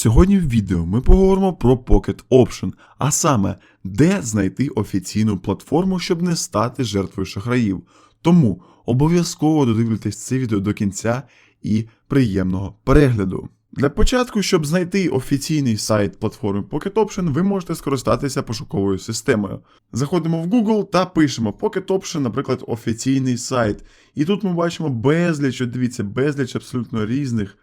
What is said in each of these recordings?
Сьогодні в відео ми поговоримо про Pocket Option, а саме, де знайти офіційну платформу, щоб не стати жертвою шахраїв. Тому обов'язково додивляйтесь це відео до кінця і приємного перегляду. Для початку, щоб знайти офіційний сайт платформи Pocket Option, ви можете скористатися пошуковою системою. Заходимо в Google та пишемо Pocket Option, наприклад, офіційний сайт. І тут ми бачимо безліч, дивіться, безліч абсолютно різних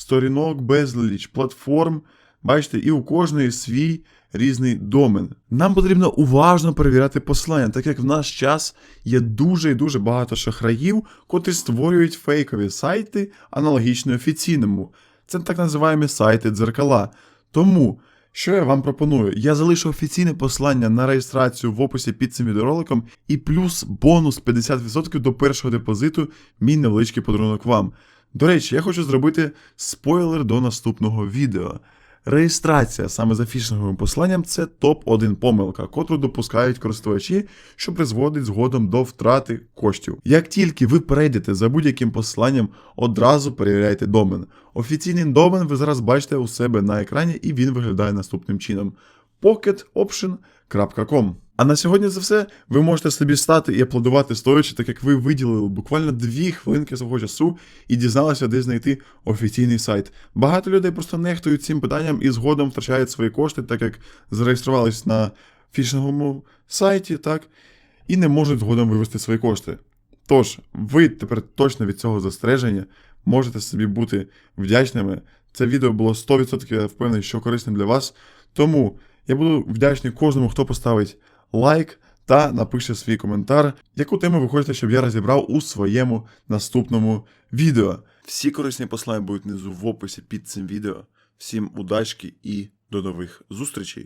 сторінок, безліч платформ. Бачите, і у кожної свій різний домен. Нам потрібно уважно перевіряти посилання, так як в наш час є дуже і дуже багато шахраїв, котрі створюють фейкові сайти, аналогічні офіційному. Це так називаємо сайти дзеркала. Тому, що я вам пропоную? Я залишу офіційне посилання на реєстрацію в описі під цим відеороликом і плюс бонус 50% до першого депозиту, мій невеличкий подарунок вам. До речі, я хочу зробити спойлер до наступного відео. Реєстрація саме за фішинговим посиланням це топ-1 помилка, котру допускають користувачі, що призводить згодом до втрати коштів. Як тільки ви перейдете за будь-яким посиланням, одразу перевіряйте домен. Офіційний домен ви зараз бачите у себе на екрані, і він виглядає наступним чином: pocketoption.com. А на сьогодні це все. Ви можете собі стати і аплодувати стоячи, так як ви виділили буквально дві хвилинки свого часу і дізналися, де знайти офіційний сайт. Багато людей просто нехтують цим питанням і згодом втрачають свої кошти, так як зареєструвались на фішинговому сайті, так, і не можуть згодом вивести свої кошти. Тож, ви тепер точно від цього застереження можете собі бути вдячними. Це відео було 100%, я впевнений, що корисним для вас. Тому я буду вдячний кожному, хто поставить лайк та напише свій коментар, яку тему ви хочете, щоб я розібрав у своєму наступному відео. Всі корисні послання будуть внизу в описі під цим відео. Всім удачки і до нових зустрічей!